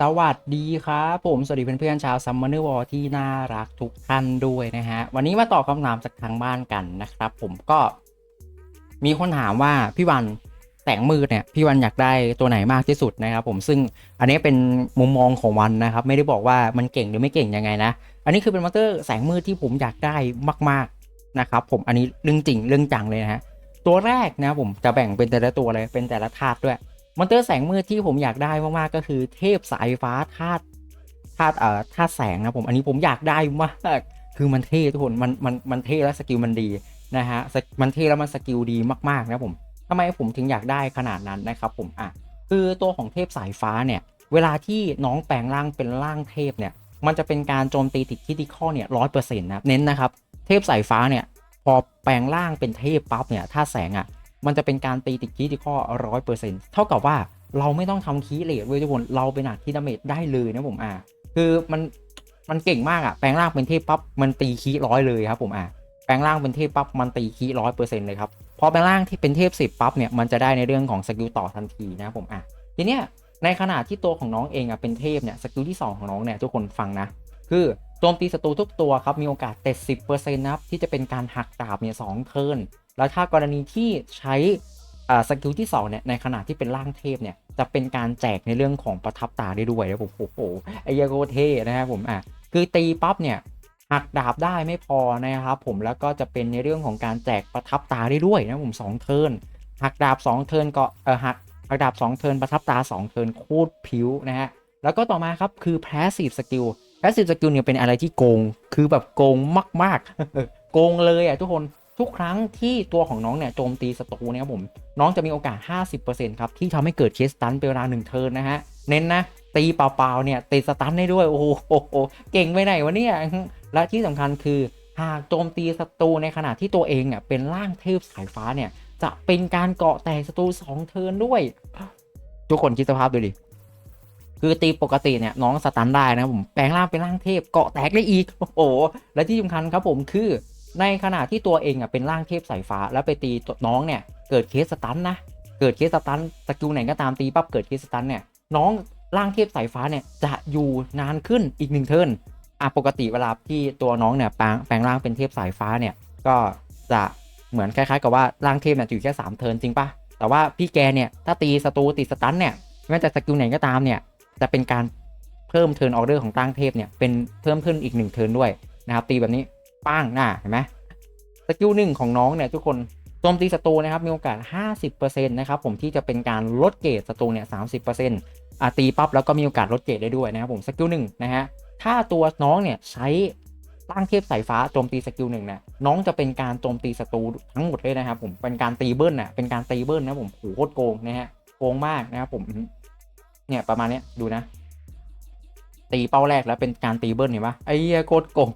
สวัสดีครับ ผมสวัสดีเพื่อนๆชาวซัมมอนเนอร์วอที่น่ารักทุกท่านด้วยนะฮะ วันนี้มาตอบคำถามจากทางบ้านกันนะครับ ผมก็มีคนถามว่าพี่วันแสงมืดเนี่ยพี่วันอยากได้ตัวไหนมากที่สุดนะครับผมซึ่งอันนี้เป็นมุมมองของวันนะครับ ไม่ได้บอกว่ามันเก่งหรือไม่เก่งยังไงนะ อันนี้คือเป็นมอเตอร์แสงมืดที่ผมอยากได้มาก ๆนะครับ ผมอันนี้เรื่องจริงเรื่องจังเลยนะฮะตัวแรกนะผมจะแบ่งเป็นแต่ละตัวเลยเป็นแต่ละธาตุด้วย มอนเตอร์แสงมืดที่ผมอยากได้มากๆก็คือเทพสายฟ้าธาตุธาตุเอ่อธาตุแสงนะผมอันนี้ผมอยากได้มากคือมันเท่ทุกคนมันมันมันเท่แล้วสกิลมันดีนะฮะมันเท่แล้วมันสกิลดีมากๆนะผมทำไมผมถึงอยากได้ขนาดนั้นนะครับผมอะคือตัวของเทพสายฟ้าเนี่ย เวลาที่น้องแปลงร่างเป็นร่างเทพเนี่ย มันจะเป็นการโจมตีติดคิติคอเนี่ยร้อยเปอร์เซ็นต์นะเน้นนะครับ เทพสายฟ้าเนี่ย พอแปลงร่างเป็นเทพปั๊บเนี่ยถ้าแสงอะ มันจะเป็นการตีติดคีที่ข้อร้อยเปอร์เซ็นต์เท่ากับว่าเราไม่ต้องทำคีย์เลทเว้ยทุกคน เราเป็นหนักที่ดาเมจได้เลยนะผมอ่าคือมันมันเก่งมากอะแปลงร่างเป็นเทพปั๊บมันตีคีร้อยเลยครับผมอ่าแปลงร่างเป็นเทพปั๊บมันตีคีร้อยเปอร์เซ็นต์เลยครับพอแปลงร่างที่เป็นเทพสิบปั๊บเนี่ยมันจะได้ในเรื่องของสกิลต่อทันทีนะผมอะทีเนี้ยในขณะที่ตัวของน้องเองอะเป็นเทพเนี่ยสกิลที่สองของน้องเนี่ยทุกคนฟังนะ คือโจมตีศัตรูทุกตัวครับมีโอกาสเต็ดสิบเปอร์เซ็นต์นะครับที่จะเป็นการหักดาบเนี่ยสองเทิร์น แล้วถ้ากรณีที่ใช้อ่าสกิลที่2เนี่ยในขณะที่เป็นร่างเทพเนี่ยจะเป็นการแจกในเรื่องของประทับตาได้ด้วยนะผมโอ้โหไอ้เหี้ยาโกเท่นะครับผมอะคือตีปั๊บเนี่ยหักดาบได้ไม่พอนะครับผมแล้วก็จะเป็นในเรื่องของการแจกประทับตาได้ด้วยนะผมสองเทิร์นหักดาบ 2 เทิร์นก็เออหักหักดาบ 2 เทิร์นประทับตา 2 เทิร์นโคตรผิวนะฮะแล้วก็ต่อมาครับคือ passive skill passive skill เนี่ยเป็นอะไรที่โกง คือแบบโกงมากๆ โกงเลยอะทุกคน ทุกครั้งที่ตัวของน้องเนี่ยโจมตีศัตรูเนี่ยครับผม น้องจะมีโอกาส 50%ครับ ที่ทำให้เกิดเคสตันเป็นเวลาหนึ่งเทิร์นนะฮะ เน้นนะ ตีเปล่าๆเนี่ยตีสตันได้ด้วย โอ้โหเก่งไปไหนวะเนี่ย และที่สำคัญคือหากโจมตีศัตรูในขณะที่ตัวเองอะเป็นร่างเทพสายฟ้าเนี่ย จะเป็นการเกาะแตกศัตรู2เทิร์นด้วย ทุกคนคิดสภาพดูดิคือตีปกติเนี่ยน้องสตันได้นะผมแปลงร่างเป็นร่างเทพเกาะแตกได้อีกโอ้โหและที่สำคัญครับผมคือ ในขณะที่ตัวเองอะเป็นร่างเทพสายฟ้า แล้วไปตีน้องเนี่ยเกิดเคสสตันนะเกิดเคสสตันสกิลไหนก็ตามตีปั๊บเกิดเคสสตันเนี่ยน้องร่างเทพสายฟ้าเนี่ยจะอยู่นานขึ้นอีกหนึ่งเทิร์นอะปกติเวลาที่ตัวน้องเนี่ยแปลงแปลงร่างเป็นเทพสายฟ้าเนี่ยก็จะเหมือนคล้ายๆ กับว่าร่างเทพเนี่ยอยู่แค่สามเทิร์นจริงปะแต่ว่าพี่แกเนี่ยถ้าตีศัตรูติดสตันเนี่ยไม่ว่าจะสกิลไหนก็ตามเนี่ยจะเป็นการเพิ่มเทิร์นออเดอร์ของร่างเทพเนี่ยเป็นเพิ่มขึ้นอีกหนึ่งเทิร์นด้วยนะครับตีแบบนี้ ป้างหน้าเห็นไหมสกิลหนึ่งของน้องเนี่ยทุกคนโจมตีศัตรูนะครับมีโอกาส 50%นะครับผมที่จะเป็นการลดเกรดศัตรูเนี่ย30%อะตีปั๊บแล้วก็มีโอกาสลดเกรดได้ด้วยนะครับผมสกิลหนึ่งนะฮะถ้าตัวน้องเนี่ยใช้ตั้งเทพสายฟ้าโจมตีสกิลหนึ่งเนี่ยน้องจะเป็นการโจมตีศัตรูทั้งหมดเลยนะครับผมเป็นการตีเบิ้ลน่ะเป็นการตีเบิ้ลนะผมโหโคตรโกงนะฮะโกงมากนะครับผมเนี่ยประมาณเนี้ยดูนะ ตีเป้าแรกแล้วเป็นการตีเบิ้ลเห็นปะไอ้โคตรโกง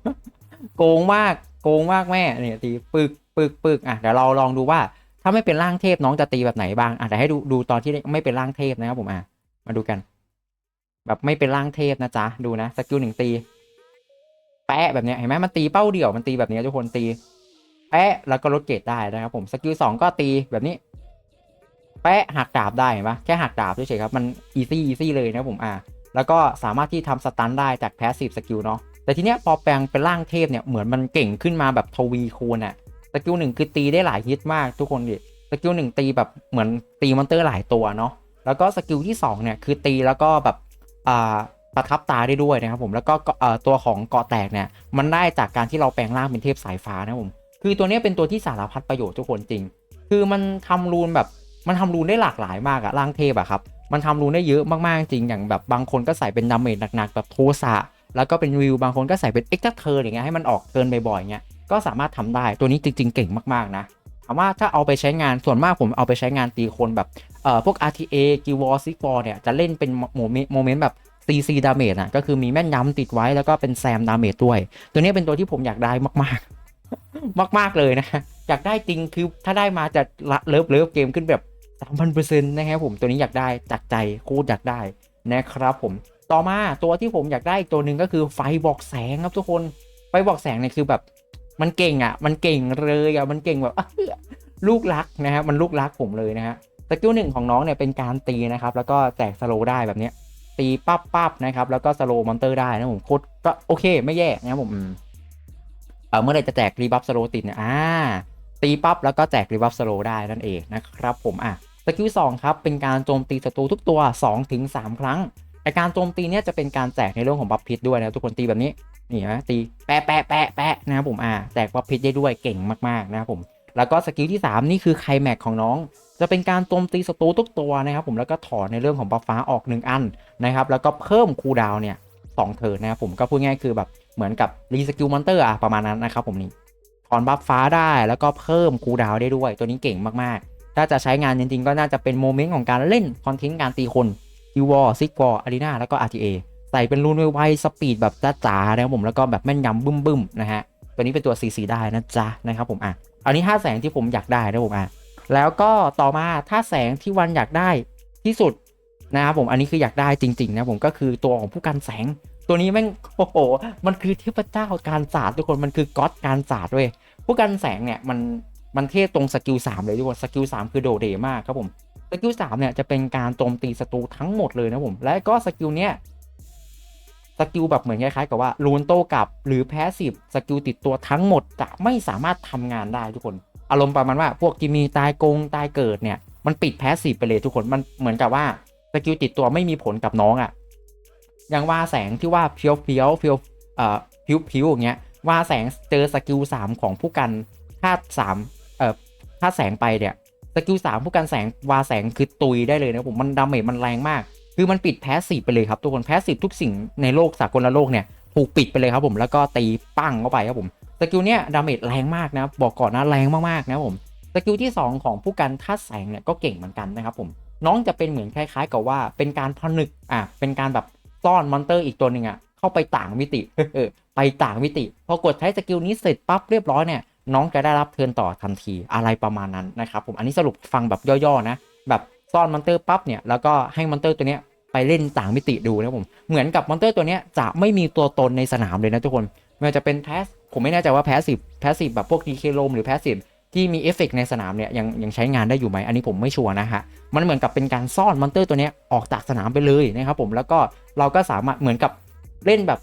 โกงมากโกงมากแม่เนี่ยตีปึกปึกปึกอะเดี๋ยวเราลองดูว่า ถ้าไม่เป็นร่างเทพน้องจะตีแบบไหนบ้างอะเดี๋ยวให้ดูดูตอนที่ไม่เป็นร่างเทพนะครับผมอะมาดูกัน แบบไม่เป็นร่างเทพนะจ๊ะดูนะสกิลหนึ่งตี แปะแบบเนี้ยเห็นไหมมันตีเป้าเดี่ยวมันตีแบบนี้ทุกคนตี แปะแล้วก็ลดเกรดได้นะครับผมสกิลสองก็ตีแบบนี้ แปะหักดาบได้เห็นปะแค่หักดาบเฉยๆครับมันอีซี่อีซี่เลยนะครับผมอะแล้วก็สามารถที่ทำสตันได้จากแพสซีฟสกิลเนาะ แต่ทีเนี้ยพอแปลงเป็นร่างเทพเนี่ยเหมือนมันเก่งขึ้นมาแบบทวีคูณอะสกิลหนึ่งคือตีได้หลายฮิตมากทุกคนดิสกิลหนึ่งตีแบบเหมือนตีมอนเตอร์หลายตัวเนาะแล้วก็สกิลที่สองเนี่ยคือตีแล้วก็แบบอ่าประทับตาได้ด้วยนะครับผมแล้วก็เอ่อตัวของเกาะแตกเนี่ยมันได้จากการที่เราแปลงร่างเป็นเทพสายฟ้านะผมคือตัวเนี้ยเป็นตัวที่สารพัดประโยชน์ทุกคนจริง คือมันทำรูนแบบมันทำรูนได้หลากหลายมากอะร่างเทพอะครับมันทำรูนได้เยอะมากๆจริงอย่างแบบบางคนก็ใส่เป็นดาเมจหนักๆแบบโทสะ แล้วก็เป็นวิวบางคนก็ใส่เป็นเอ็กซ์เทอร์อย่างเงี้ยให้มันออกเกินบ่อยๆเงี้ยก็สามารถทำได้ตัวนี้จริง ๆ เก่งมากๆนะถามว่าถ้าเอาไปใช้งานส่วนมากผมเอาไปใช้งานตีคนแบบเอ่อพวก RTA g w a r s i g w a r เนี่ยจะเล่นเป็นโมเมนต์โมเมนต์แบบ CC ดาเมจอะก็คือมีแม่นยำติดไว้แล้วก็เป็นแซมดาเมจด้วย ตัวนี้เป็นตัวที่ผมอยากได้มากๆ มากๆเลยนะอยากได้จริงคือถ้าได้มาจะละเลิฟเลิฟเกมขึ้นแบบ3,000%นะครับผมตัวนี้อยากได้จากใจโคตรอยากได้นะครับผม ต่อมาตัวที่ผมอยากได้อีกตัวหนึ่งก็คือไฟบอกแสงครับทุกคนไฟบอกแสงเนี่ยคือแบบมันเก่งอะ มันเก่งเลยอะมันเก่งแบบลูกรักนะฮะมันลูกรักผมเลยนะฮะสกิลหนึ่งของน้องเนี่ยเป็นการตีนะครับ แล้วก็แตกสโลว์ได้แบบเนี้ยตีปั๊บปั๊บนะครับ แล้วก็สโลมอนเตอร์ได้นะผมโคตรก็โอเคไม่แย่นะครับผมอืมเออเมื่อไหรจะแจกรีบัฟสโลติดเนี่ยอ่าตีปั๊บแล้วก็แจกรีบัฟสโลได้นั่นเองนะครับผมอะสกิลสองครับเป็นการโจมตีศัตรูทุกตัว2-3ครั้ง ไอการโจมตีเนี่ยจะเป็นการแจกในเรื่องของบัฟพิษด้วยนะทุกคนตีแบบนี้นี่นะตีแปะแปะแปะแปะนะครับผมอ่าแจกบัฟพิษได้ด้วยเก่งมากๆนะครับผมแล้วก็สกิลที่ 3 นี่คือไคลแม็กของน้อง จะเป็นการโจมตีศัตรูทุกตัวนะครับผมแล้วก็ถอนในเรื่องของบัฟฟ้าออก 1 อันนะครับแล้วก็เพิ่มคูลดาวน์เนี่ยสองเทิร์นนะครับผมก็พูดง่ายคือแบบเหมือนกับรีสกิลมอนเตอร์อะประมาณนั้นนะครับผมนี่ถอนบัฟฟ้าได้แล้วก็เพิ่มคูลดาวน์ได้ด้วย ตัวนี้เก่งมากๆ ถ้าจะใช้งานจริงๆ ก็น่าจะเป็นโมเมนต์ของการเล่นคอนเทนต์การตีคน คิววอร์ซิกวอร์อารีนาแล้วก็ RTA ใส่เป็นรูนไวๆสปีดแบบจ้าๆนะครับผมแล้วก็แบบแม่นยำบึ้มๆนะฮะตัวนี้เป็นตัว CC ได้นะจ๊ะนะครับผมอะอันนี้ท่าแสงที่ผมอยากได้นะผมอะแล้วก็ต่อมาถ้าแสงที่วันอยากได้ที่สุดนะครับผมอันนี้คืออยากได้จริงๆนะผมก็คือตัวของผู้กันแสง ตัวนี้แม่งโอ้โหมันคือเทพเจ้าการศาสตร์ทุกคนมันคือก๊อตการศาสตร์เว้ยผู้กันแสงเนี่ยมันมันเทพตรงสกิล3เลยทุกคนสกิล3คือโดดเด่มากครับผม สกิล3เนี่ยจะเป็นการโจมตีศัตรูทั้งหมดเลยนะผม และก็สกิลเนี้ยสกิลแบบเหมือนคล้ายๆกับว่าลูนโต้กลับหรือแพสซีฟสกิลติดตัวทั้งหมดจะไม่สามารถทำงานได้ทุกคน อารมณ์ประมาณว่าพวกกิมีตายโกงตายเกิดเนี่ยมันปิดแพสซีฟไปเลยทุกคนมันเหมือนกับว่าสกิลติดตัวไม่มีผลกับน้องอะ่ะอย่างว่าแสงที่ว่าเพียวเพียวเพียวเอ่อพิวพิวอย่างเงี้ยว่าแสงเจอสกิลสามของผู้กันธาตุสามเอ่อธาตุแสงไปเนี่ย กิลสามผู้กันแสงวาแสงคือตุยได้เลยนะผมมันดาเมจมันแรงมาก คือมันปิดแพสซีฟไปเลยครับทุกคนแพสซีฟทุกสิ่งในโลกสากลโลกเนี่ยถูกปิดไปเลยครับผมแล้วก็ตีปั้งเข้าไปครับผมสกิลเนี้ยดาเมจแรงมากนะบอกก่อนนะแรงมากๆนะผมสกิลที่ 2 ของผู้กันธาตุแสงเนี่ยก็เก่งเหมือนกันนะครับผมน้องจะเป็นเหมือนคล้าย ๆ กับว่าเป็นการผนึกอะเป็นการแบบซ่อนมอนเตอร์อีกตัวหนึ่งอะเข้าไปต่างมิติไปต่างมิติ พอกดใช้สกิลนี้เสร็จปั๊บเรียบร้อยเนี่ย น้องจะได้รับเทิร์นต่อทันทีอะไรประมาณนั้นนะครับผมอันนี้สรุปฟังแบบย่อๆนะ แบบซ่อนมอนเตอร์ปั๊บเนี่ยแล้วก็ให้มอนเตอร์ตัวเนี้ยไปเล่นต่างมิติดูนะผมเหมือนกับมอนเตอร์ตัวเนี้ยจะไม่มีตัวตนในสนามเลยนะทุกคนไม่ว่าจะเป็นแพสผมไม่แน่ใจว่าแพสซีฟแพสซีฟแบบพวกดีเคโลมหรือแพสซีฟที่มีเอฟเฟกในสนามเนี่ยยังยังใช้งานได้อยู่ไหมอันนี้ผมไม่ชัวร์นะฮะมันเหมือนกับเป็นการซ่อนมอนเตอร์ตัวเนี้ยออกจากสนามไปเลยนะครับผมแล้วก็เราก็สามารถเหมือนกับเล่นแบบ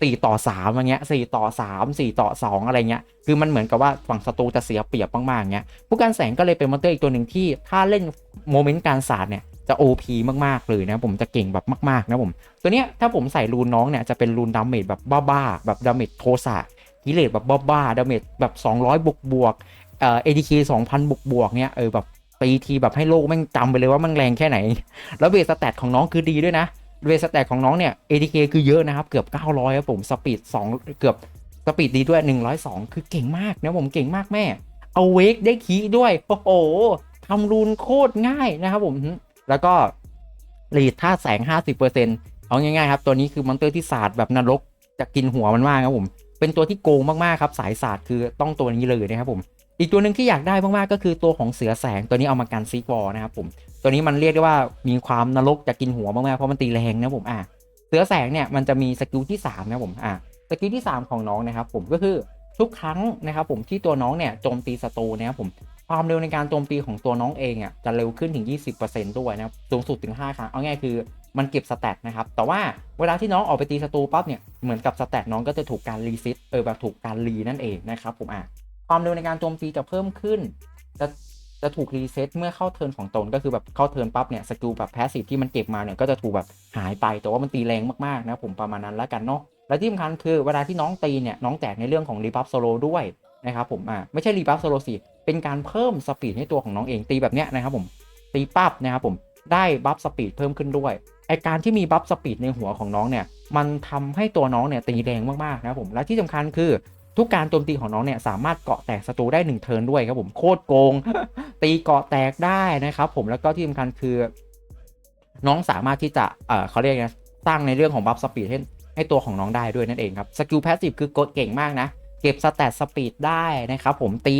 4ต่อ3อย่างเงี้ย4ต่อ3 4ต่อ2องอะไรเงี้ยคือมันเหมือนกับว่าฝั่งศัตรูจะเสียเปรียบมากๆเงี้ยผู้การแสงก็เลยเป็นมอนเตอร์อีกตัวหนึ่งที่ถ้าเล่นโมเมนต์การศาสตร์เนี่ยจะ OP มากๆเลยนะผมจะเก่งแบบมาก ๆ นะผม ตัวเนี้ยถ้าผมใส่รูนน้องเนี่ยจะเป็นรูนดาเมจแบบบ้าๆแบบดาเมจโทสะกิเลสแบบบ้าๆดาเมจแบบ 200 บวกบวกเอ่อ ADK 2,000 บวกบวกเนี่ยเออแบบตีทีแบบให้โลกแม่งจำไปเลยว่ามันแรงแค่ไหน แล้วเบสสแตทของน้องคือดีด้วยนะ เบสแตทของน้องเนี่ย ADK คือเยอะนะครับ เกือบ 900 ครับผม สปีด 2 เกือบ สปีดดีด้วย 102 คือเก่งมากนะผมเก่งมากแม่ เอาเวกได้คีด้วย โอ้โหทำรูนโคตรง่ายนะครับผม แล้วก็รีดท่าแสง 50%เอาง่ายๆครับ ตัวนี้คือมอนเตอร์ที่ศาสตร์แบบนรกจะกินหัวมันมากครับผม เป็นตัวที่โกงมากๆครับ สายศาสตร์คือต้องตัวนี้เลยนะครับผม อีกตัวหนึ่งที่อยากได้มากๆก็คือตัวของเสือแสงตัวนี้เอามากันซีกวอนะครับผม ตัวนี้มันเรียกได้ว่ามีความนรกจะกินหัวมากๆเพราะมันตีแรงนะผมอะเสือแสงเนี่ยมันจะมีสกิลที่3นะผมอะสกิลที่ 3 ของน้องนะครับผมก็คือทุกครั้งนะครับผมที่ตัวน้องเนี่ยโจมตีศัตรูนะครับผมความเร็วในการโจมตีของตัวน้องเองอะจะเร็วขึ้นถึง 20%ด้วยนะครับสูงสุดถึง 5 ครั้ง เอาง่ายคือมันเก็บสแตทนะครับ แต่ว่าเวลาที่น้องออกไปตีศัตรูปั๊บเนี่ย เหมือนกับสแตทน้องก็จะถูกการรีซิตเออแบบถูกการรีนั่นเองนะครับผมอะความเร็วในการโจมตีจะเพิ่มขึ้น จะ จะถูกรีเซ็ตเมื่อเข้าเทิร์นของตนก็คือแบบเข้าเทิร์นปั๊บเนี่ยสกิลแบบแพสซีฟที่มันเก็บมาเนี่ยก็จะถูกแบบหายไปแต่ว่ามันตีแรงมากๆนะผมประมาณนั้นแล้วกันเนาะและที่สำคัญคือเวลาที่น้องตีเนี่ยน้องแจกในเรื่องของรีบัฟโซโลด้วยนะครับผมอ่าไม่ใช่รีบัฟโซโลสิเป็นการเพิ่มสปีดให้ตัวของน้องเองตีแบบเนี้ยนะครับผมตีปั๊บนะครับผมได้บัฟสปีดเพิ่มขึ้นด้วยไอการที่มีบัฟสปีดในหัวของน้องเนี่ยมันทำให้ตัวน้องเนี่ยตีแรงมากๆนะครับผมและที่สำคัญคือ ทุกการโจมตีของน้องเนี่ยสามารถเกาะแตกศัตรูได้1เทิร์นด้วยครับผมโคตรโกง ตีเกาะแตกได้นะครับผมแล้วก็ที่สำคัญคือ น้องสามารถที่จะเออเขาเรียกนะสร้างในเรื่องของบัฟสปีดให้ให้ตัวของน้องได้ด้วยนั่นเองครับสกิลแพสซีฟคือกดเก่งมากนะ เก็บสแตทสปีดได้นะครับผมตี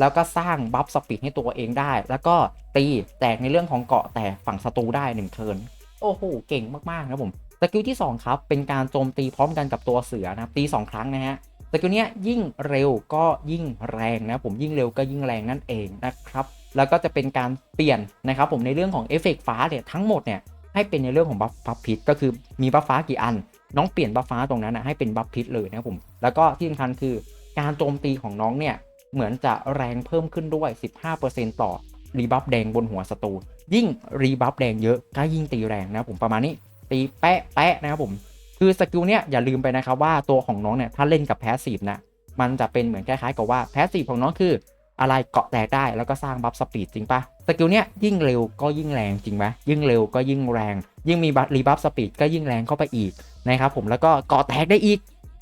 แล้วก็สร้างบัฟสปีดให้ตัวเองได้ แล้วก็ตีแตกในเรื่องของเกาะแตกฝั่งศัตรูได้1เทิร์นโอ้โหเก่งมากๆครับผมสกิลที่ 2 ครับ เป็นการโจมตีพร้อมกันกับตัวเสือนะครับตี 2 ครั้งนะฮะ สกิลเนี้ยยิ่งเร็วก็ยิ่งแรงนะผมยิ่งเร็วก็ยิ่งแรงนั่นเองนะครับแล้วก็จะเป็นการเปลี่ยนนะครับผมในเรื่องของเอฟเฟกฟ้าเนี่ยทั้งหมดเนี่ยให้เป็นในเรื่องของบัฟบัฟพิษก็คือมีบัฟฟ้ากี่อัน น้องเปลี่ยนบัฟฟ้าตรงนั้นนะให้เป็นบัฟพิษเลยนะครับผมแล้วก็ที่สำคัญคือการโจมตีของน้องเนี่ยเหมือนจะแรงเพิ่มขึ้นด้วย 15%ต่อรีบัฟแดงบนหัวศัตรูยิ่งรีบัฟแดงเยอะก็ยิ่งตีแรงนะผมประมาณนี้ตีแปะแปะนะครับผม คือสกิลเนี่ยอย่าลืมไปนะครับว่าตัวของน้องเนี่ยถ้าเล่นกับแพสซีฟนะมันจะเป็นเหมือนคล้ายๆกับว่าแพสซีฟของน้องคือ อะไรเกาะแตกได้แล้วก็สร้างบัฟสปีดจริงปะสกิลเนี้ยยิ่งเร็วก็ยิ่งแรงจริงไหมยิ่งเร็วก็ยิ่งแรง ยิ่งมีบัฟรีบัฟสปีดก็ยิ่งแรงเข้าไปอีกนะครับผมแล้วก็เกาะแตกได้อีก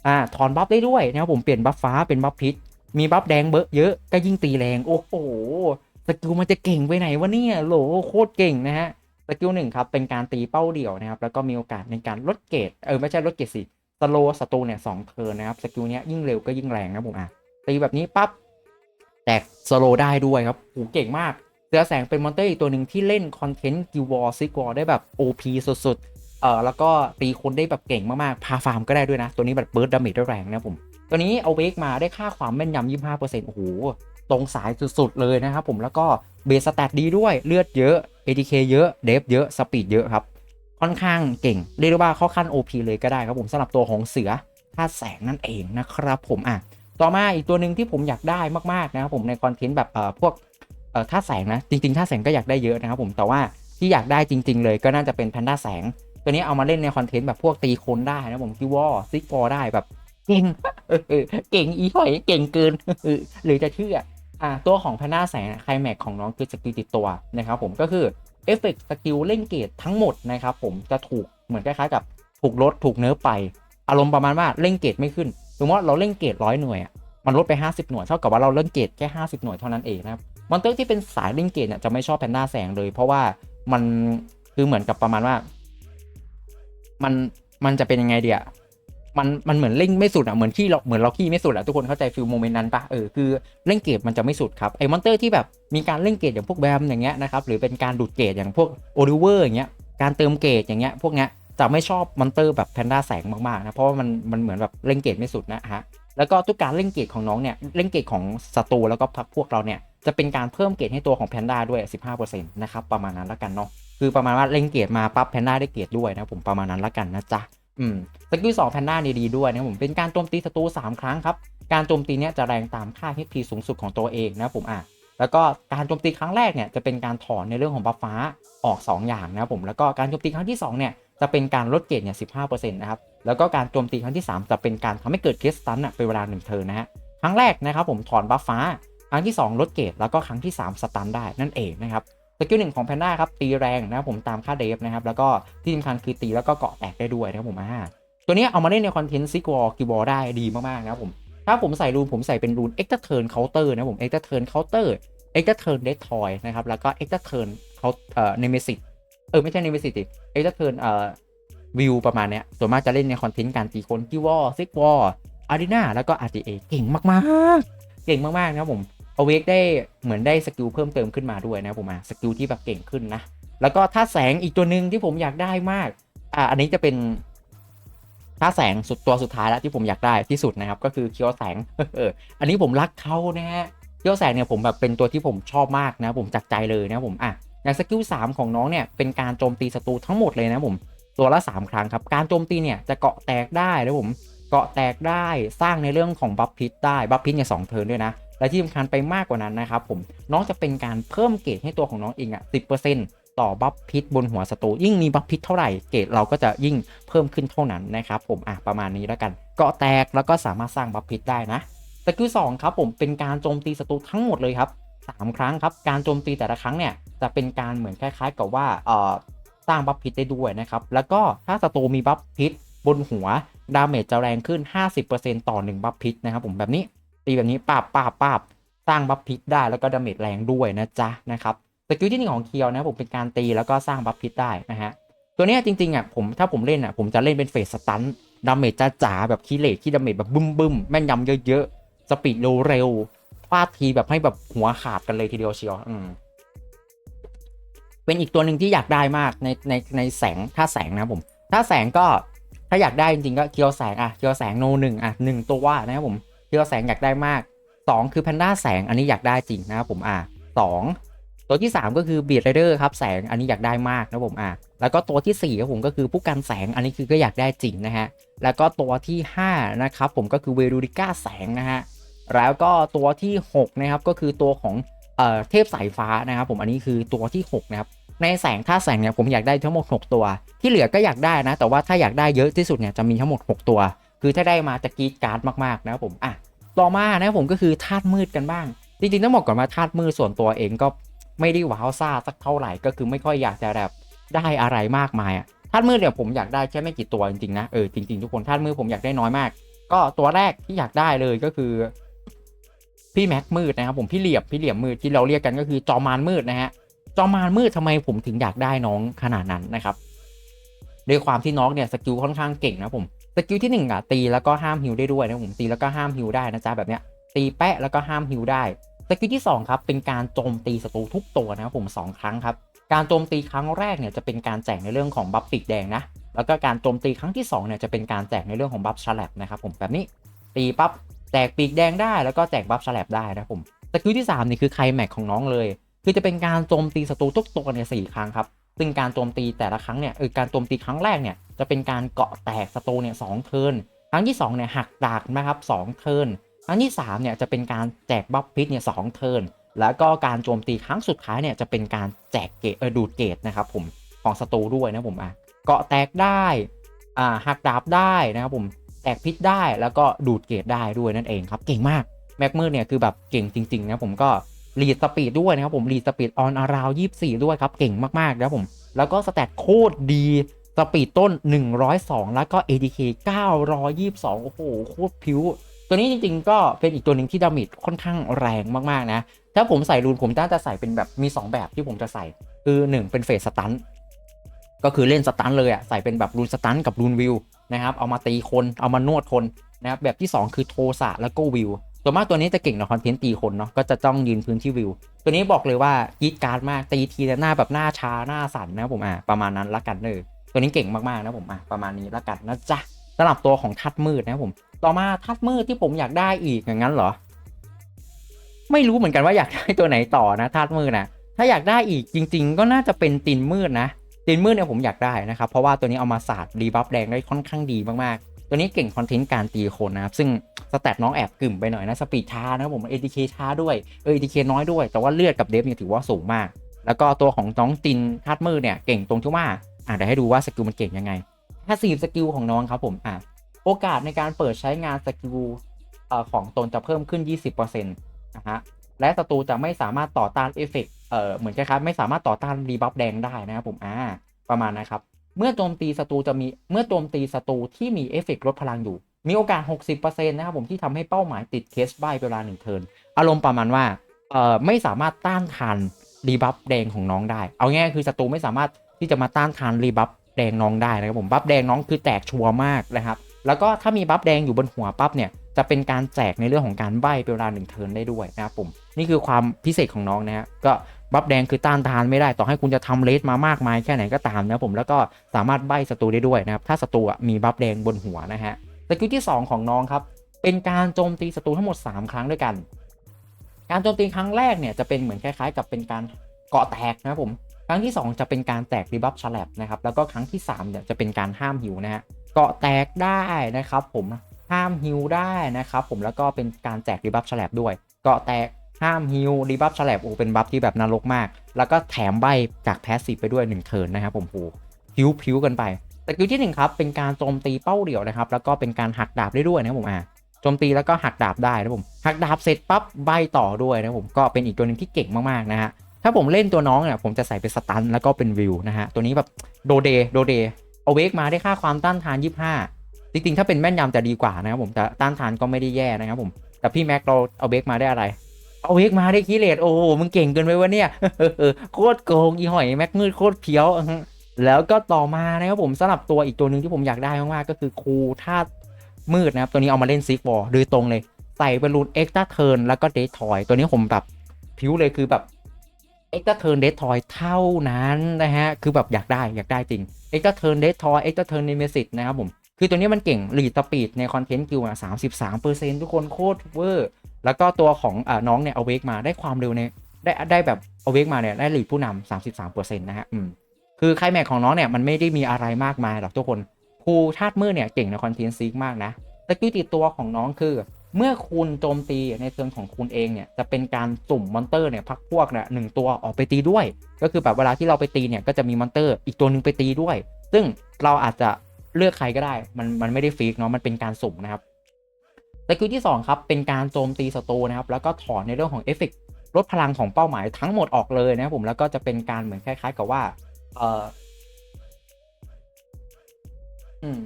อ่าถอนบัฟได้ด้วยนะครับผมเปลี่ยนบัฟฟ้าเป็นบัฟพิษมีบัฟแดงเบอะเยอะก็ยิ่งตีแรงโอ้โหสกิลมันจะเก่งไปไหนวะเนี่ยโหลโคตรเก่งนะฮะ กิลหนึ่งครับเป็นการตีเป้าเดี่ยวนะครับ แล้วก็มีโอกาสในการลดเกรดเออไม่ใช่ลดเกรดสิสโลศัตรูเนี่ยสองเทิร์นนะครับสกิลเนี้ยยิ่งเร็วก็ยิ่งแรงนะผมอะตีแบบนี้ปั๊บแตกสโลได้ด้วยครับโหเก่งมากเสือแสงเป็นมอนเตอร์อีกตัวหนึ่งที่เล่นคอนเทนต์กิววอร์ซิกวอร์ได้แบบ OP สุดๆเออแล้วก็ตีคนได้แบบเก่งมากๆพาฟาร์มก็ได้ด้วยนะ ตัวนี้แบบเบิร์ดดาเมจได้แรงนะผมตัวนี้เอาเวกมาได้ค่าความแม่นยำ25%โอ้โห ตรงสายสุดๆเลยนะครับผมแล้วก็เบสแตทดีด้วยเลือดเยอะ ATK เยอะเดฟเยอะสปีดเยอะครับค่อนข้างเก่งเรียกได้ว่าเข้าขั้น OP เลยก็ได้ครับผมสำหรับตัวของเสือธาตุแสงนั่นเองนะครับผมอะต่อมาอีกตัวหนึ่งที่ผมอยากได้มากๆนะครับผมในคอนเทนต์แบบเอ่อพวกเอ่อท่าแสงนะจริงๆท่าแสงก็อยากได้เยอะนะครับผมแต่ว่าที่อยากได้จริง ๆ เลยก็น่าจะเป็นแพนด้าแสง ตัวนี้เอามาเล่นในคอนเทนต์แบบพวกตีคนได้นะผมคิว่าซิกฟอได้แบบเก่งเออเก่งอีหอยเก่งเกินหรือจะเชื่อ อ่าตัวของแพนด้าแสงไคลแม็กของน้องคือสกิลติดตัวนะครับผมก็คือเอฟเฟกต์สกิลเล่นเกตทั้งหมดนะครับผมจะถูกเหมือนคล้ายๆกับถูกลดถูกเนื้อไป อารมณ์ประมาณว่าเล่นเกตไม่ขึ้นสมมติว่าเราเล่นเกตร้อยหน่วยอะมันลดไป 50 หน่วยเท่ากับว่าเราเล่นเกตแค่ 50 หน่วยเท่านั้นเองนะครับมอนเตอร์ที่เป็นสายเล่นเกตเนี่ยจะไม่ชอบแพนด้าแสงเลย เพราะว่ามันคือเหมือนกับประมาณว่า มันมันจะเป็นยังไงเดีย มันมันเหมือนเล่นไม่สุดอะเหมือนขี้เราเหมือนเราขี้ไม่สุดอะทุกคนเข้าใจฟิลโมเมนต์นั้นปะเออคือเล่นเกตมันจะไม่สุดครับไอ้มอนเตอร์ที่แบบมีการเล่นเกตอย่างพวกแบมอย่างเงี้ยนะครับหรือเป็นการดูดเกตอย่างพวกโอลิเวอร์อย่างเงี้ยการเติมเกตอย่างเงี้ยพวกเนี้ยจะไม่ชอบมอนเตอร์แบบแพนด้าแสงมากๆนะเพราะว่ามันมันเหมือนแบบเล่นเกตไม่สุดนะฮะแล้วก็ทุกการเล่นเกรดของน้องเนี่ยเล่นเกรดของศัตรูแล้วก็พักพวกเราเนี่ยจะเป็นการเพิ่มเกรดให้ตัวของแพนด้าด้วย 15%นะครับประมาณนั้นละกันเนาะคือประมาณว่าเล่นเกรดมาปั๊บแพนด้าได้เกรดด้วยนะผมประมาณนั้นละกันนะจ๊ะ อืมสกิลสองแพนด้าเนี่ยดีด้วยนะผมเป็นการโจมตีศัตรู3 ครั้งครับ การโจมตีเนี่ยจะแรงตามค่า HP สูงสุดของตัวเองนะผมอะแล้วก็การโจมตีครั้งแรกเนี่ยจะเป็นการถอนในเรื่องของบัฟฟ้าออก 2 อย่างนะผมแล้วก็การโจมตีครั้งที่2เนี่ยจะเป็นการลดเกรดเนี่ย15%นะครับแล้วก็การโจมตีครั้งที่ 3 จะเป็นการทำให้เกิดเคสตันอะเป็นเวลา1เทิร์นนะฮะครั้งแรกนะครับผมถอนบัฟฟ้า ครั้งที่ 2 ลดเกรดแล้วก็ครั้งที่ 3 สตันได้นั่นเองนะครับ กิลหนึ่งของแพนด้าครับตีแรงนะครับผมตามค่าเดฟนะครับแล้วก็ที่สำคัญคือตีแล้วก็เกาะแตกได้ด้วยนะครับผมอ่าตัวนี้เอามาเล่นในคอนเทนต์ซิกวอลกิวอลได้ดีมากๆนะครับผมถ้าผมใส่รูนผมใส่เป็นรูนเอ็กซ์เทิร์นเคาน์เตอร์นะผมเอ็กซ์เทิร์นเคาน์เตอร์เอ็กซ์เทิร์นเดททอยนะครับแล้วก็เอ็กซ์เทิร์นเขาเอ่อเนเมซิตเออไม่ใช่เนเมซิตดิเอ็กซ์เทิร์นเอ่อวิวประมาณเนี้ยส่วนมากจะเล่นในคอนเทนต์การตีคนกิวอลซิกวอลอารีนาแล้วก็ RTA เก่งมากๆ เก่งมากๆนะครับผม เอาเวกได้เหมือนได้สกิลเพิ่มเติมขึ้นมาด้วยนะผมอะสกิลที่แบบเก่งขึ้นนะ แล้วก็ท่าแสงอีกตัวหนึ่งที่ผมอยากได้มาก อ่าอันนี้จะเป็นท่าแสงสุดตัวสุดท้ายแล้วที่ผมอยากได้ที่สุดนะครับ ก็คือเคียวแสงเอออันนี้ผมรักเขานะฮะเคียวแสงเนี่ยผมแบบเป็นตัวที่ผมชอบมากนะผมจากใจเลยนะผมอะอย่างสกิลสามของน้องเนี่ยเป็นการโจมตีศัตรูทั้งหมดเลยนะผมตัวละ 3 ครั้งครับ การโจมตีเนี่ยจะเกาะแตกได้นะผมเกาะแตกได้สร้างในเรื่องของบัฟพิษได้บัฟพิษเนี่ยสองเทิร์นด้วยนะ และที่สำคัญไปมากกว่านั้นนะครับผมน้องจะเป็นการเพิ่มเกรดให้ตัวของน้องเองอะ10%ต่อบัฟพิษบนหัวศัตรูยิ่งมีบัฟพิษเท่าไหร่เกรดเราก็จะยิ่งเพิ่มขึ้นเท่านั้นนะครับผมอะประมาณนี้แล้วกันเกาะแตกแล้วก็สามารถสร้างบัฟพิษได้นะสกิลสองครับผมเป็นการโจมตีศัตรูทั้งหมดเลยครับสามครั้งครับการโจมตีแต่ละครั้งเนี่ยจะเป็นการเหมือนคล้าย ๆ กับว่าเอ่อสร้างบัฟพิษได้ด้วยนะครับแล้วก็ถ้าศัตรูมีบัฟพิษบนหัวดาเมจจะแรงขึ้น 50%ต่อ 1 บัฟพิษนะครับผมแบบนี้ ตีแบบนี้ปาบปาบปาบสร้างบัฟพิษได้แล้วก็ดาเมจแรงด้วยนะจ๊ะนะครับสกิลที่หนึ่งของเคียวนะผมเป็นการตีแล้วก็สร้างบัฟพิษได้นะฮะตัวนี้จริงๆอะผมถ้าผมเล่นอะผมจะเล่นเป็นเฟสสตันดาเมจจ๋าๆแบบคีเลทที่ดาเมจแบบบึ้มบึ้มแม่นยำเยอะๆสปีดเร็วๆฟาดทีแบบให้แบบหัวขาดกันเลยทีเดียวเชียวอืมเป็นอีกตัวหนึ่งที่อยากได้มากในในในแสงถ้าแสงนะผม ถ้าแสงก็ถ้าอยากได้จริงๆก็เคียวแสงอะเคียวแสงโนหนึ่งอะหนึ่งตัวนะครับผม เคียวแสงอยากได้มาก 2 คือแพนด้าแสงอันนี้อยากได้จริงนะครับผมอ่าสองตัวที่ 3 ก็คือบีดไรเดอร์ครับแสงอันนี้อยากได้มากนะผมอ่าแล้วก็ตัวที่4ครับผมก็คือผู้กันแสงอันนี้คือก็อยากได้จริงนะฮะแล้วก็ตัวที่5นะครับผมก็คือเวรูริก้าแสงนะฮะแล้วก็ตัวที่6นะครับก็คือตัวของเอ่อเทพสายฟ้านะครับผมอันนี้คือตัวที่6นะครับในแสงท่าแสงเนี่ยผมอยากได้ทั้งหมด 6 ตัว ที่เหลือก็อยากได้นะ แต่ว่าถ้าอยากได้เยอะที่สุดเนี่ยจะมีทั้งหมด 6 ตัว คือถ้าได้มาจะกรีดการ์ดมากๆนะครับผมอะต่อมานะครับผมก็คือธาตุมืดกันบ้าง จริงๆต้องบอกก่อนว่าธาตุมืดส่วนตัวเองก็ไม่ได้ว้าวซ่าสักเท่าไหร่ก็คือไม่ค่อยอยากจะแบบได้อะไรมากมายอะธาตุมืดเนี่ยผมอยากได้แค่ไม่กี่ตัวจริงๆนะเออจริงๆทุกคนธาตุมืดผมอยากได้น้อยมาก ก็ตัวแรกที่อยากได้เลยก็คือพี่แม็กมืดนะครับผมพี่เหลี่ยมพี่เหลี่ยมมืดที่เราเรียกกันก็คือจอมานมืดนะฮะจอมานมืดทำไมผมถึงอยากได้น้องขนาดนั้นนะครับด้วยความที่น้องเนี่ยสกิลค่อนข้างเก่งนะผม สกิลที่หนึ่งอะตีแล้วก็ห้ามฮิวได้ด้วยนะผมตีแล้วก็ห้ามฮิวได้นะจ๊ะแบบเนี้ยตีแปะแล้วก็ห้ามฮิวได้สกิลที่2ครับเป็นการโจมตีศัตรูทุกตัวนะครับผม 2 ครั้งครับการโจมตีครั้งแรกเนี่ยจะเป็นการแจกในเรื่องของบัฟปีกแดงนะแล้วก็การโจมตีครั้งที่2เนี่ยจะเป็นการแจกในเรื่องของบัฟฉลับนะครับผมแบบนี้ตีปั๊บแจกปีกแดงได้แล้วก็แจกบัฟฉลับได้นะครับผมสกิลที่3นี่คือไคลแม็กของน้องเลย คือจะเป็นการโจมตีศัตรูทุกตัวเนี่ยสี่ครั้งครับ ซึ่งการโจมตีแต่ละครั้งเนี่ยเออการโจมตีครั้งแรกเนี่ยจะเป็นการเกาะแตกศัตเนี่ยสองเทินครั้งที่2เนี่ยหักดาบนะครับสองเทินครั้งที่3เนี่ยจะเป็นการแจกบัฟพิษเนี่ยสองเทินแล้วก็การโจมตีครั้งสุดท้ายเนี่ยจะเป็นการแจกเกตเออดูดเกตนะครับผมของศัตรูด้วยนะผมอะเกาะแตกได้อ่าหักดาบได้นะครับผมแตกพิษได้แล้วก็ดูดเกตได้ด้วยนั่นเองครับ เก่งมากแม็กมืดเนี่ยคือแบบเก่งจริงๆนะผมก็ รีดสปีดด้วยนะครับผมรีดสปีดออนอาราวยี่สี่ด้วยครับ เก่งมากๆนะครับผม แล้วก็สแตทโคตรดีสปีดต้น 102 แล้วก็ ADK 922 โอ้โห โคตรพิ้ว ตัวนี้จริงๆ ก็เป็นอีกตัวหนึ่งที่ดาเมจค่อนข้างแรงมากๆ นะ ถ้าผมใส่รูนผมน่าจะใส่เป็นแบบมี 2 แบบที่ผมจะใส่ คือ 1 เป็นเฟสสตันก็คือเล่นสตันเลยอะใส่เป็นแบบรูนสตันกับรูนวิวนะครับ เอามาตีคน เอามานวดคนนะครับ แบบที่ 2 คือโทสะแล้วก็วิว ส่วนมากตัวนี้จะเก่งในคอนเทนต์ตีคนเนาะก็จะต้องยืนพื้นที่วิว ตัวนี้บอกเลยว่ากีดการ์ดมากตีทีแล้วหน้าแบบหน้าชาหน้าสั่นนะผมอะประมาณนั้นละกันเลยตัวนี้เก่งมากๆนะผมอะประมาณนี้ละกันนะจ๊ะสำหรับตัวของทัดมืดนะผม ต่อมาทัดมืดที่ผมอยากได้อีกอย่างนั้นเหรอ ไม่รู้เหมือนกันว่าอยากได้ตัวไหนต่อนะทัดมืดนะถ้าอยากได้อีกจริง ๆ ก็น่าจะเป็นตินมืดนะตินมืดเนี่ยผมอยากได้นะครับเพราะว่าตัวนี้เอามาสาดรีบัฟแดงได้ค่อนข้างดีมากๆ ตัวนี้เก่งคอนเทนต์การตีคนนะครับ ซึ่งสแตทน้องแอบกึ่มไปหน่อยนะ สปีดช้านะครับผม ATK ช้าด้วยเออ ATK น้อยด้วย แต่ว่าเลือดกับเดฟเนี่ยถือว่าสูงมาก แล้วก็ตัวของน้องตินทัดมืดเนี่ยเก่งตรงที่ว่าอะเดี๋ยวให้ดูว่าสกิลมันเก่งยังไงถ้าสีสกิลของน้องครับผมอะโอกาสในการเปิดใช้งานสกิลของตนจะเพิ่มขึ้น 20%นะฮะและศัตรูจะไม่สามารถต่อต้านเอฟเฟกต์เอ่อเหมือนคล้ายๆไม่สามารถต่อต้านรีบัฟแดงได้นะครับผมอ่าประมาณนะครับ เมื่อโจมตีศัตรูจะมีเมื่อโจมตีศัตรูที่มีเอฟเฟกลดพลังอยู่ มีโอกาส 60%นะครับผมที่ทำให้เป้าหมายติดเคสใบเวลาหนึ่งเทินอารมณ์ประมาณว่าเอ่อไม่สามารถต้านทานรีบัฟแดงของน้องได้ เอาง่ายคือศัตรูไม่สามารถที่จะมาต้านทานรีบัฟแดงน้องได้นะครับผมบัฟแดงน้องคือแตกชัวร์มากนะครับแล้วก็ถ้ามีบัฟแดงอยู่บนหัวปั๊บเนี่ยจะเป็นการแจกในเรื่องของการใบเป็นเวลาหนึ่งเทินได้ด้วยนะครับผมนี่คือความพิเศษของน้องนะฮะก็ บัฟแดงคือต้านทานไม่ได้ต่อให้คุณจะทำเลสมามากมายแค่ไหนก็ตามนะผมแล้วก็สามารถใบศัตรูได้ด้วยนะครับถ้าศัตรูมีบัฟแดงบนหัวนะฮะสกิลที่ 2 ของน้องครับเป็นการโจมตีศัตรูทั้งหมด 3 ครั้งด้วยกัน การโจมตีครั้งแรกเนี่ยจะเป็นเหมือนคล้ายๆ กับเป็นการเกาะแตกนะครับผมครั้งที่ 2 จะเป็นการแตกรีบัฟฉลับนะครับแล้วก็ครั้งที่3เนี่ยจะเป็นการห้ามหิวนะฮะเกาะแตกได้นะครับผมห้ามฮิวได้นะครับผมแล้วก็เป็นการแจกรีบัฟฉลับด้วย เกาะแตก ห้ามฮิวรีบัฟฉลับโอเป็นบัฟที่แบบนรกมาก แล้วก็แถมใบจากแพสซีฟไปด้วย1เทิร์นนะครับผมโอ้พิวพิวกันไปสกิลที่ 1 ครับ เป็นการโจมตีเป้าเดี่ยวนะครับ แล้วก็เป็นการหักดาบได้ด้วยนะผมอ่าโจมตีแล้วก็หักดาบได้นะผมหักดาบเสร็จปั๊บใบต่อด้วยนะผมก็เป็นอีกตัวหนึ่งที่เก่งมากๆนะฮะถ้าผมเล่นตัวน้องเนี่ยผมจะใส่เป็นสตันแล้วก็เป็นวิวนะฮะตัวนี้แบบโดเดโดเดเอาเวกมาได้ค่าความต้านทาน 25 จริงๆ ถ้าเป็นแม่นยำจะดีกว่านะครับผมแต่ต้านทานก็ไม่ได้แย่นะครับผมแต่พี่แม็กเราเอาเวกมาได้อะไร เอาเวกมาได้คีเลตโอ้โหมึงเก่งเกินไปวะเนี่ยโคตรโกงอีหอยแม็กมืดโคตรเพี้ยวแล้วก็ต่อมานะครับผมสำหรับตัวอีกตัวหนึ่งที่ผมอยากได้มากๆก็คือครูธาตุมืดนะครับ ตัวนี้เอามาเล่นซิกบอลโดยตรงเลย ใส่บอลลูนเอ็กซ์ตาเทิร์นแล้วก็เดททอย ตัวนี้ผมแบบผิวเลยคือแบบเอ็กซ์เทิร์นเดททอยเท่านั้นนะฮะ คือแบบอยากได้อยากได้จริงเอ็กซ์เทิร์นเดททอยเอ็กซ์เทิร์นเนเมซิสนะครับผมคือตัวนี้มันเก่งรีดสปีดในคอนเทนต์กิลอะสามสิบสามเปอร์เซ็นต์ทุกคนโคตรเวอร์ แล้วก็ตัวของอน้องเนี่ยเอาเวกมาได้ความเร็วในได้ได้แบบเอาเวกมาเนี่ยได้รีดผู้นำสามสิบสามเปอร์เซ็นต์นะฮะอืมคือไคลแม็กของน้องเนี่ยมันไม่ได้มีอะไรมากมายหรอกทุกคนครูธาตุมืดเนี่ยเก่งในคอนเทนต์ซีกมากนะสกิลติดตัวของน้องคือ เมื่อคุณโจมตีในเทิร์นของคุณเองเนี่ยจะเป็นการสุ่มมอนเตอร์เนี่ยพักพวกเนี่ยหนึ่งตัวออกไปตีด้วย ก็คือแบบเวลาที่เราไปตีเนี่ยก็จะมีมอนเตอร์อีกตัวหนึ่งไปตีด้วย ซึ่งเราอาจจะเลือกใครก็ได้มันมันไม่ได้ฟิกเนาะมันเป็นการสุ่มนะครับ สกิลที่2ครับเป็นการโจมตีศัตรูนะครับแล้วก็ถอนในเรื่องของเอฟเฟกลดพลังของเป้าหมายทั้งหมดออกเลยนะครับผมแล้วก็จะเป็นการเหมือนคล้ายๆ กับว่าเอออืม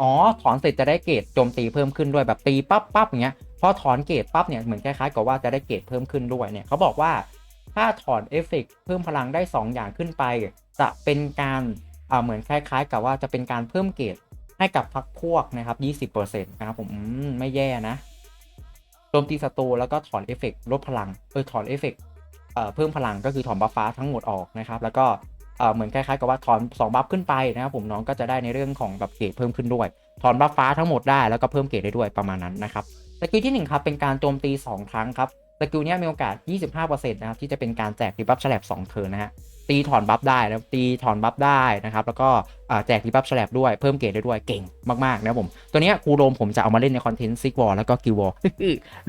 อ๋อถอนเสร็จจะได้เกรดโจมตีเพิ่มขึ้นด้วยแบบตีปั๊บปั๊บอย่างเงี้ยพอถอนเกรดปั๊บเนี่ยเหมือนคล้ายๆกับว่าจะได้เกรดเพิ่มขึ้นด้วยเนี่ยเขาบอกว่าถ้าถอนเอฟเฟกเพิ่มพลังได้ 2 อย่างขึ้นไป จะเป็นการอ่าเหมือนคล้ายๆ กับว่าจะเป็นการเพิ่มเกรด ให้กับพักพวกนะครับ 20%นะครับผมไม่แย่นะโจมตีศัตรูแล้วก็ถอนเอฟเฟกต์ลดพลังเออถอนเอฟเฟกต์เพิ่มพลังก็คือถอนบัฟฟ้าทั้งหมดออกนะครับ แล้วก็เหมือนคล้ายๆกับว่าถอน2บัฟขึ้นไปนะครับผมน้องก็จะได้ในเรื่องของแบบเกรดเพิ่มขึ้นด้วย ถอนบัฟฟ้าทั้งหมดได้แล้วก็เพิ่มเกรดได้ด้วยประมาณนั้นนะครับสกิลที่1ครับเป็นการโจมตี 2 ครั้งครับ กิลเนี้ยมีโอกาส 25%นะครับที่จะเป็นการแจกรีบัฟฉลบ2เทิร์นนะฮะตีถอนบัฟได้แล้วตีถอนบัฟได้นะครับแล้วก็แจกรีบัฟฉลบด้วยเพิ่มเกรดได้ด้วยเก่งมากๆนะผม ตัวเนี้ยครูโรมผมจะเอามาเล่นในคอนเทนต์ซิกวอลแล้วก็กิววอล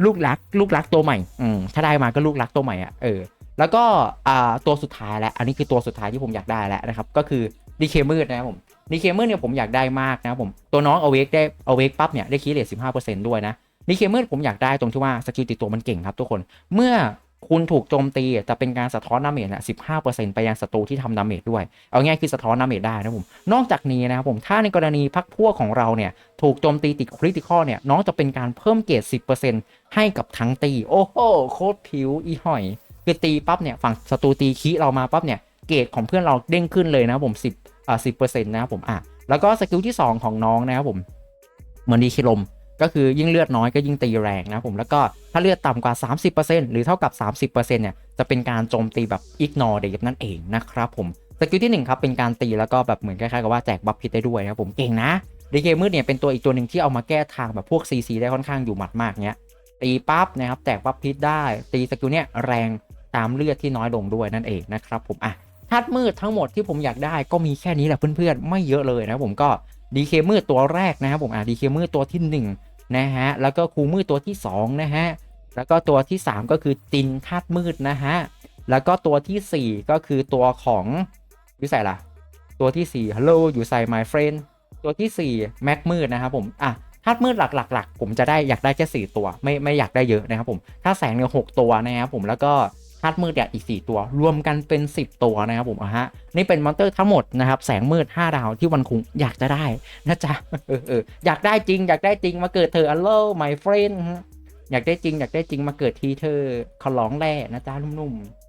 ลูกรักลูกรักตัวใหม่อืมถ้าได้มาก็ลูกรักตัวใหม่อะเออแล้วก็ตัวสุดท้ายแล้วอันนี้คือตัวสุดท้ายที่ผมอยากได้แล้วนะครับก็คือดีเคมืดนะครับผมดีเคมอร์เนี่ยผมอยากได้มากนะครับผมตัวน้องเอาเวกได้เอาเวกปั๊บเนี่ยได้คีเลทสิบห้าเปอร์เซ็นต์ด้วยนะ ดีเคเมอร์ผมอยากได้ตรงที่ว่าสกิลติดตัวมันเก่งครับทุกคน เมื่อคุณถูกโจมตีจะเป็นการสะท้อนดาเมจอะสิบห้าเปอร์เซ็นต์ไปยังศัตรูที่ทำดาเมจด้วย เอาง่ายคือสะท้อนดาเมจได้นะผม นอกจากนี้นะครับผม ถ้าในกรณีพักพวกของเราเนี่ย ถูกโจมตีติดคริติคอลเนี่ย น้องจะเป็นการเพิ่มเกรดสิบเปอร์เซ็นต์ให้กับทั้งตี โอ้โห โคตรผิวอีหอย คือตีปั๊บเนี่ย ฝั่งศัตรูตีคีเรามาปั๊บเนี่ย เกรดของเพื่อนเราเด้งขึ้นเลยนะผมสิบอ่าสิบเปอร์เซ็นต์นะครับผม อะ แล้วก็สกิลที่2ของน้องนะครับผมเหมือนดีเคลม ก็คือยิ่งเลือดน้อยก็ยิ่งตีแรงนะผมแล้วก็ถ้าเลือดต่ำกว่า 30%หรือเท่ากับ 30%เนี่ยจะเป็นการโจมตีแบบอิกนอร์เดฟนั่นเองนะครับผมสกิลที่1ครับเป็นการตีแล้วก็แบบเหมือนคล้ายๆกับว่าแจกบัฟพิษได้ด้วยนะครับผมเก่งนะดีเคมืดเนี่ยเป็นตัวอีกตัวหนึ่งที่เอามาแก้ทางแบบพวก CC ได้ค่อนข้างอยู่หมัดมากเนี้ยตีปั๊บนะครับแจกบัฟพิษได้ ตีสกิลเนี่ยแรงตามเลือดที่น้อยลงด้วยนั่นเองนะครับผมอะธาตุมืดทั้งหมดที่ผมอยากได้ก็มีแค่นี้แหละเพื่อนๆ ไม่เยอะเลยนะผมก็ ดีเคมืดตัวแรกนะครับผมอะดีเคมืดตัวที่ 1 นะฮะ แล้วก็ครูมืดตัวที่ 2 นะฮะ แล้วก็ตัวที่ 3 ก็คือจินธาตุมืดนะฮะ แล้วก็ตัวทีสี่4 ก็คือตัวของอยู่ใส่ละตัวที่ 4 Hello อยู่ใส่ my friend ตัวที่ 4 แม็กมืดนะครับผมอะธาตุมืดหลักๆ ผมจะได้อยากได้แค่4ตัว ไม่ไม่อยากได้เยอะนะครับผมถ้าแสงเนี่ยหกตัวนะครับผมแล้วก็ ธาตุมืดเนี่ยอีก 4 ตัว รวมกันเป็น 10 ตัวนะครับผมอะฮะนี่เป็นมอนเตอร์ทั้งหมดนะครับ แสงมืด 5 ดาวที่วันคุงอยากจะได้นะจ๊ะออเอออยากได้จริง อยากได้จริงมาเกิดเธอ hello my friend อยากได้จริง อยากได้จริงมาเกิดทีเธอขอร้องแร่นะจ๊ะนุ่มๆ